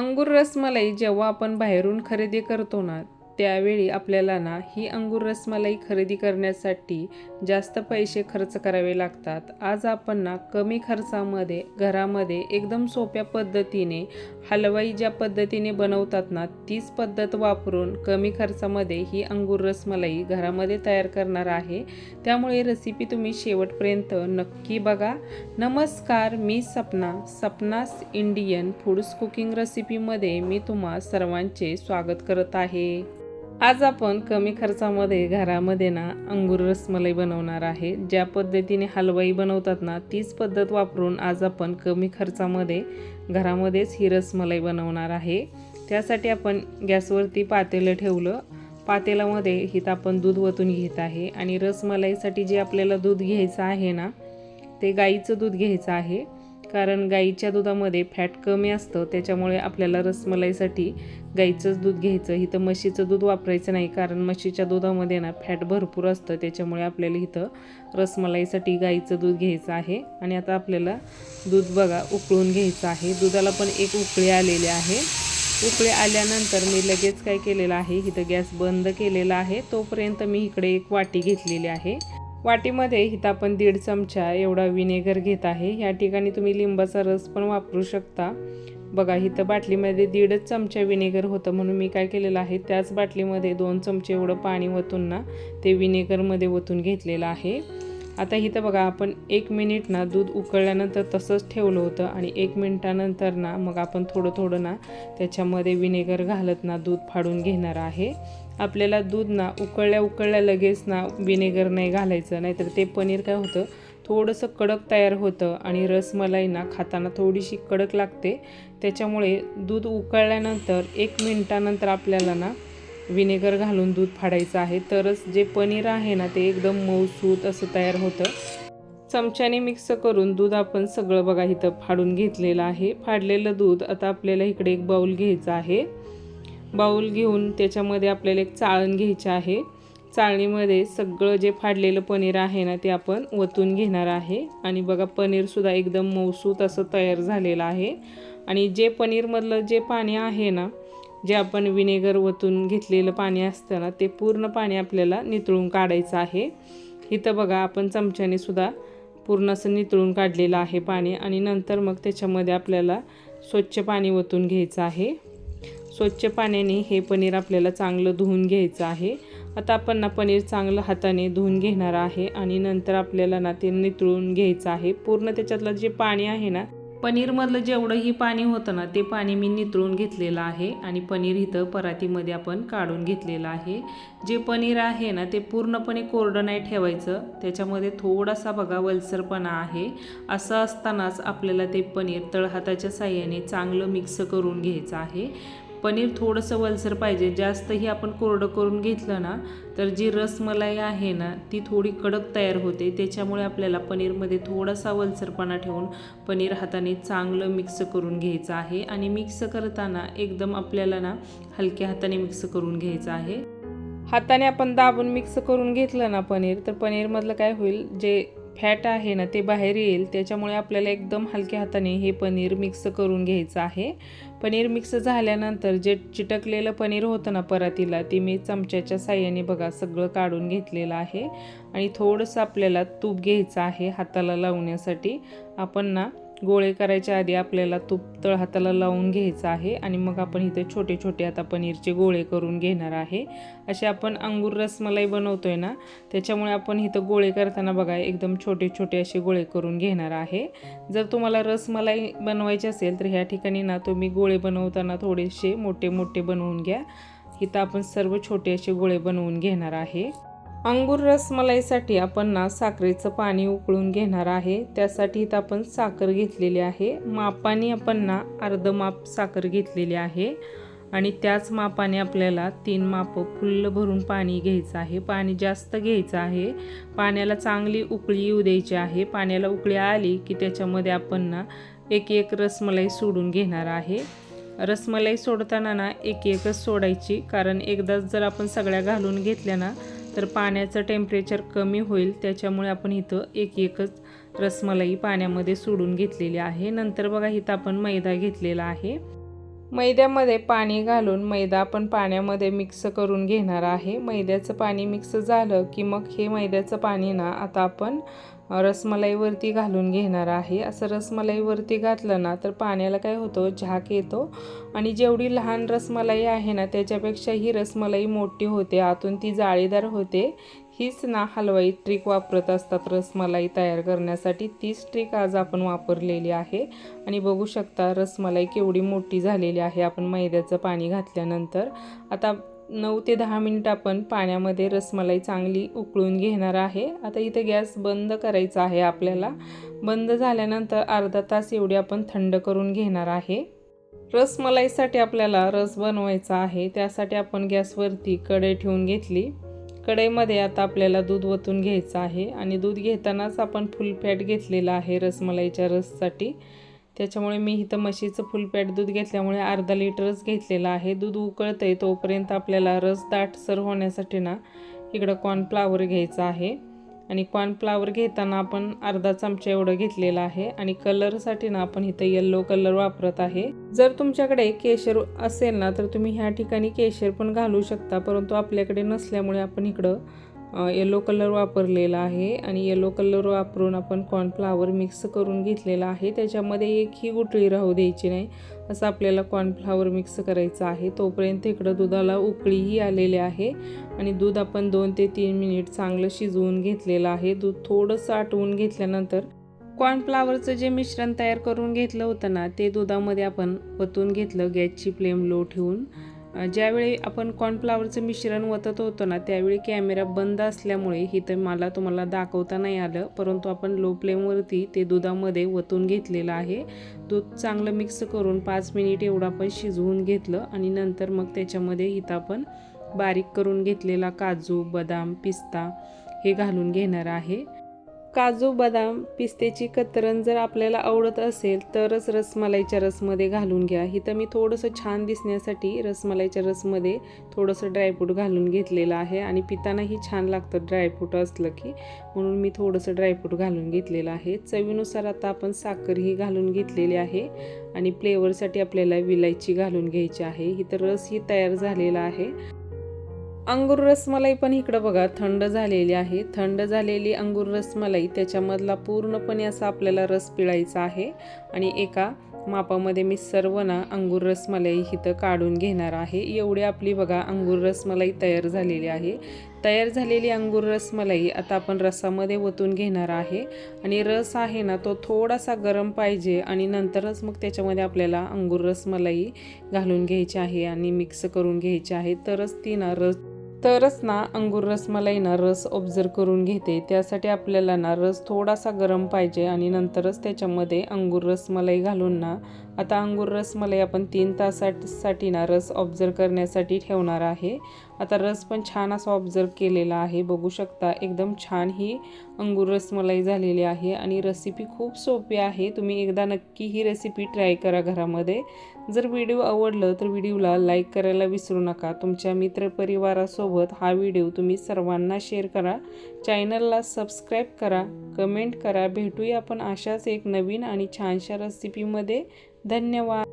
अंगूर रसमलाई जेव्हा आपण बाहेरून खरेदी करतो ना त्यावेळी आपल्याला ना ही अंगूर रसमलाई खरेदी करण्यासाठी जास्त पैसे खर्च करावे लागतात. आज आपण ना कमी खर्चामध्ये घरामध्ये एकदम सोप्या पद्धतीने हलवाई ज्या पद्धतीने बनवतात ना तीच पद्धत वापरून कमी खर्चामध्ये ही अंगूर रसमलाई घरामध्ये तयार करणार आहे. त्यामुळे रेसिपी तुम्ही शेवटपर्यंत नक्की बघा. नमस्कार मी सपना सपनास इंडियन फूड्स कुकिंग रेसिपीमध्ये मी तुम्हा सर्वांचे स्वागत करत आहे. आज आपण कमी खर्चामध्ये घरामध्ये ना अंगूर रसमलाई बनवणार आहे. ज्या पद्धतीने हलवाई बनवतात ना तीच पद्धत वापरून आज आपण कमी खर्चामध्ये घरामध्येच ही रसमलाई बनवणार आहे. त्यासाठी आपण गॅसवरती पातेलं ठेवलं. पातेलामध्ये हिथं आपण दूध वतून घेत आहे आणि रसमलाईसाठी जे आपल्याला दूध घ्यायचं आहे ना ते गाईचं दूध घ्यायचं आहे. कारण गाईच्या दुधामध्ये फॅट कमी असतं त्याच्यामुळे आपल्याला रसमलाईसाठी गाईचंच दूध घ्यायचं इथं म्हशीचं दूध वापरायचं नाही कारण म्हशीच्या दुधामध्ये ना फॅट भरपूर असतं. त्याच्यामुळे आपल्याला इथं रसमलाईसाठी गाईचं दूध घ्यायचं आहे. आणि आता आपल्याला दूध बघा उकळून घ्यायचं आहे. दुधाला पण एक उकळी आलेली आहे. उकळी आल्यानंतर मी लगेच काय केलेलं आहे इथं गॅस बंद केलेला आहे. तोपर्यंत मी इकडे एक वाटी घेतलेली आहे. वाटीमध्ये इथं आपण दीड चमचा एवढा विनेगर घेत आहे. ह्या ठिकाणी तुम्ही लिंबाचा रस पण वापरू शकता. बघा इथं बाटलीमध्ये दीडच चमचा विनेगर होतं म्हणून मी काय केलेलं आहे त्याच बाटलीमध्ये दोन चमचे एवढं पाणी वतून ना ते विनेगरमध्ये ओतून घेतलेलं आहे. आता इथं बघा आपण एक मिनिट ना दूध उकळल्यानंतर तसंच ठेवलं होतं आणि एक मिनिटानंतर ना मग आपण थोडं थोडं ना त्याच्यामध्ये विनेगर घालत ना दूध फाडून घेणार आहे. आपल्याला दूध ना उकळल्या उकळल्या लगेच ना विनेगर नाही घालायचं नाहीतर ते पनीर काय होतं थोडंसं कडक तयार होतं आणि रसमलाई ना खाताना थोडीशी कडक लागते. त्याच्यामुळे दूध उकळल्यानंतर एक मिनटानंतर आपल्याला ना विनेगर घालून दूध फाडायचं आहे. तरच जे पनीर आहे ना ते एकदम मऊसूत असं तयार होतं. चमच्याने मिक्स करून दूध आपण सगळं बघा इथं फाडून घेतलेलं आहे. फाडलेलं दूध आता आपल्याला इकडे एक बाऊल घ्यायचं आहे. बाऊल घेऊन त्याच्यामध्ये आपल्याला एक चाळण घ्यायची आहे. चाळणीमध्ये सगळं जे फाडलेलं पनीर आहे ना ते आपण वतून घेणार आहे. आणि बघा पनीरसुद्धा एकदम मौसूत असं तयार झालेलं आहे. आणि जे पनीरमधलं जे पाणी आहे ना जे आपण विनेगर वतून घेतलेलं पाणी असतं ना ते पूर्ण पाणी आपल्याला नितळून काढायचं आहे. इथं बघा आपण चमच्याने सुद्धा पूर्ण असं नितळून काढलेलं आहे पाणी. आणि नंतर मग त्याच्यामध्ये आपल्याला स्वच्छ पाणी वतून घ्यायचं आहे. स्वच्छ पाण्याने हे पनीर आपल्याला चांगलं धुवून घ्यायचं आहे. आता आपण ना पनीर चांगलं हाताने धुवून घेणार आहे आणि नंतर आपल्याला ना ते नितळून घ्यायचं आहे. पूर्ण त्याच्यातलं जे पाणी आहे ना पनीरमधलं जेवढंही पाणी होतं ना ते पाणी मी नितळून घेतलेलं आहे आणि पनीर इथं परातीमध्ये आपण काढून घेतलेलं आहे. जे पनीर आहे ना ते पूर्णपणे कोरडं नाही ठेवायचं. त्याच्यामध्ये थोडासा बघा वलसरपणा आहे. असं असतानाच आपल्याला ते पनीर तळहाताच्या साह्याने चांगलं मिक्स करून घ्यायचं आहे. पनीर थोडंसं वलसर पाहिजे. जास्तही आपण कोरडं करून घेतलं ना तर जी रसमलाई आहे ना ती थोडी कडक तयार होते. त्याच्यामुळे आपल्याला पनीरमध्ये थोडासा वलसरपणा ठेवून पनीर हाताने चांगलं मिक्स करून घ्यायचं आहे. आणि मिक्स करताना एकदम आपल्याला ना हलक्या हाताने मिक्स करून घ्यायचं आहे. हाताने आपण दाबून मिक्स करून घेतलं ना पनीर तर पनीरमधलं काय होईल जे फॅट आहे ना ते बाहेर येईल. त्याच्यामुळे आपल्याला एकदम हलक्या हाताने हे पनीर मिक्स करून घ्यायचं आहे. पनीर मिक्स झाल्यानंतर जे चिटकलेलं पनीर होतं ना परातीला ते मी चमच्याच्या साह्याने बघा सगळं काढून घेतलेलं आहे. आणि थोडंसं आपल्याला तूप घ्यायचं आहे हाताला लावण्यासाठी. आपण ना गोळे करायच्या आधी आपल्याला तूप तळ हाताला लावून घ्यायचं आहे आणि मग आपण इथे छोटे छोटे आता पनीरचे गोळे करून घेणार आहे. असे आपण अंगूर रसमलाई बनवतो आहे ना त्याच्यामुळे आपण इथं गोळे करताना बघा एकदम छोटे छोटे असे गोळे करून घेणार आहे. जर तुम्हाला रसमलाई बनवायची असेल तर ह्या ठिकाणी ना तुम्ही गोळे बनवताना थोडेसे मोठे मोठे बनवून घ्या. इथं आपण सर्व छोटे असे गोळे बनवून घेणार आहे. अंगूर रसमलाईसाठी आपण ना साखरेचं पाणी उकळून घेणार आहे. त्यासाठी इथं आपण साखर घेतलेली आहे. मापाने आपण ना अर्ध माप साखर घेतलेली आहे. आणि त्याच मापाने आपल्याला तीन मापं फुल्ल भरून पाणी घ्यायचं आहे. पाणी जास्त घ्यायचं आहे. पाण्याला चांगली उकळी येऊ द्यायची आहे. पाण्याला उकळी आली की त्याच्यामध्ये आपण ना एक एक रसमलाई सोडून घेणार आहे. रसमलाई सोडताना ना एक एकच सोडायची. कारण एकदाच जर आपण सगळ्या घालून घेतल्या ना तर पाण्याचं टेम्परेचर कमी होईल त्याच्यामुळे आपण इथं एक एकच रसमलाई पाण्यामध्ये सोडून घेतलेली आहे. नंतर बघा इथं आपण मैदा घेतलेला आहे. मैद्यामध्ये पाणी घालून मैदा आपण पाण्यामध्ये मिक्स करून घेणार आहे. मैद्याचं पाणी मिक्स झालं की मग हे मैद्याचं पाणी ना आता आपण रसमलाईवरती घालून घेणार आहे. असं रसमलाईवरती घातलं ना तर पाण्याला काय होतो? झाक येतो. आणि जेवढी लहान रसमलाई आहे ना त्याच्यापेक्षा ही रसमलाई मोठी होते. आतून ती जाळीदार होते. हीच ना हलवाई ट्रिक वापरत असतात. रसमलाई तयार करण्यासाठी तीच ट्रिक आज आपण वापरलेली आहे. आणि बघू शकता रसमलाई केवढी मोठी झालेली आहे. आपण मैद्याचं पाणी घातल्यानंतर आता नऊ ते दहा मिनिट आपण पाण्यामध्ये रसमलाई चांगली उकळून घेणार आहे. आता इथे गॅस बंद करायचा आहे आपल्याला. बंद झाल्यानंतर अर्धा तास एवढी आपण थंड करून घेणार आहे. रसमलाईसाठी आपल्याला रस बनवायचा आहे. त्यासाठी आपण गॅसवरती कढई ठेवून घेतली. कढईमध्ये आता आपल्याला दूध ओतून घ्यायचं आहे आणि दूध घेतानाच आपण फुल फॅट घेतलेलं आहे रसमलाईच्या रससाठी. त्याच्यामुळे मी इथं म्हशीचं फुल फॅट दूध घेतल्यामुळे अर्धा लिटरच घेतलेलं आहे. दूध उकळतं आहे तोपर्यंत आपल्याला रस दाटसर होण्यासाठी ना इकडं कॉर्नफ्लावर घ्यायचं आहे. आणि कॉर्नफ्लावर घेताना आपण अर्धा चमचा एवढं घेतलेला आहे. आणि कलरसाठी ना आपण इथं येल्लो कलर वापरत आहे. जर तुमच्याकडे केशर असेल ना तर तुम्ही ह्या ठिकाणी केशर पण घालू शकता परंतु आपल्याकडे नसल्यामुळे आपण इकडं येलो कलर वापरलेला आहे आणि येलो कलर वापरून आपण कॉर्नफ्लावर मिक्स करून घेतलेला आहे. त्याच्यामध्ये एकही गुटळी राहू द्यायची नाही. असं आपल्याला कॉर्नफ्लावर मिक्स करायचं आहे. तोपर्यंत इकडं दुधाला उकळीही आलेली आहे आणि दूध आपण दोन ते तीन मिनिट चांगलं शिजवून घेतलेलं आहे. दूध थोडंसं आटवून घेतल्यानंतर कॉर्नफ्लावरचं जे मिश्रण तयार करून घेतलं होतं ना ते दुधामध्ये आपण ओतून घेतलं गॅसची फ्लेम लो ठेवून. ज्यावेळी आपण कॉर्नफ्लावरचं मिश्रण वतत होतो ना त्यावेळी कॅमेरा बंद असल्यामुळे इथं मला तुम्हाला दाखवता नाही आलं परंतु आपण लो फ्लेमवरती ते दुधामध्ये वतून घेतलेलं आहे. दूध चांगलं मिक्स करून पाच मिनिट एवढं आपण शिजवून घेतलं आणि नंतर मग त्याच्यामध्ये इथं आपण बारीक करून घेतलेला काजू बदाम पिस्ता हे घालून घेणार आहे. काजू बदाम पिस्त्याची कतरण जर आपल्याला आवडत असेल तरच रसमलाईच्या रसमध्ये घालून घ्या. इथं मी थोडंसं छान दिसण्यासाठी रसमलाईच्या रसमध्ये थोडंसं ड्रायफ्रूट घालून घेतलेलं आहे आणि पितानाही छान लागतं ड्रायफ्रूट असलं की. म्हणून मी थोडंसं ड्रायफ्रूट घालून घेतलेलं आहे. चवीनुसार आता आपण साखरही घालून घेतलेली आहे आणि फ्लेवरसाठी आपल्याला विलायची घालून घ्यायची आहे. इथं रसही तयार झालेला आहे. अंगूर रसमलाई पण इकडं बघा थंड झालेली आहे. थंड झालेली अंगूर रसमलाई त्याच्यामधला पूर्णपणे असा आपल्याला रस पिळायचा आहे. आणि एका मापामध्ये मी सर्व ना अंगूर रसमलाई इथं काढून घेणार आहे. एवढी आपली बघा अंगूर रसमलाई तयार झालेली आहे. तयार झालेली अंगूर रसमलाई आता आपण रसामध्ये ओतून घेणार आहे. आणि रस आहे ना तो थोडासा गरम पाहिजे आणि नंतरच मग त्याच्यामध्ये आपल्याला अंगूर रसमलाई घालून घ्यायची आहे आणि मिक्स करून घ्यायची आहे. तरच ती ना रस तरच ना अंगूर रसमलाई ना रस ऑब्झर्व करून घेते. त्यासाठी आपल्याला ना रस थोडासा गरम पाहिजे आणि नंतरच त्याच्यामध्ये अंगूर रसमलाई घालून ना आता अंगूर रसमलाई आपण तीन तासासाठी ना रस ऑब्झर्व करण्यासाठी ठेवणार आहे. आता रस पण छान असा ऑब्झर्व केलेला आहे. बघू शकता एकदम छान ही अंगूर रसमलाई झालेली आहे आणि रेसिपी खूप सोपी आहे. तुम्ही एकदा नक्की ही रेसिपी ट्राय करा घरामध्ये. जर व्हिडिओ आवडलं तर व्हिडिओला लाईक करायला विसरू नका. तुमच्या मित्रपरिवारासोबत हा व्हिडिओ तुम्ही सर्वांना शेअर करा. चॅनलला सबस्क्राईब करा. कमेंट करा. भेटूया आपण अशाच एक नवीन आणि छानशा रेसिपीमध्ये धन्यवाद.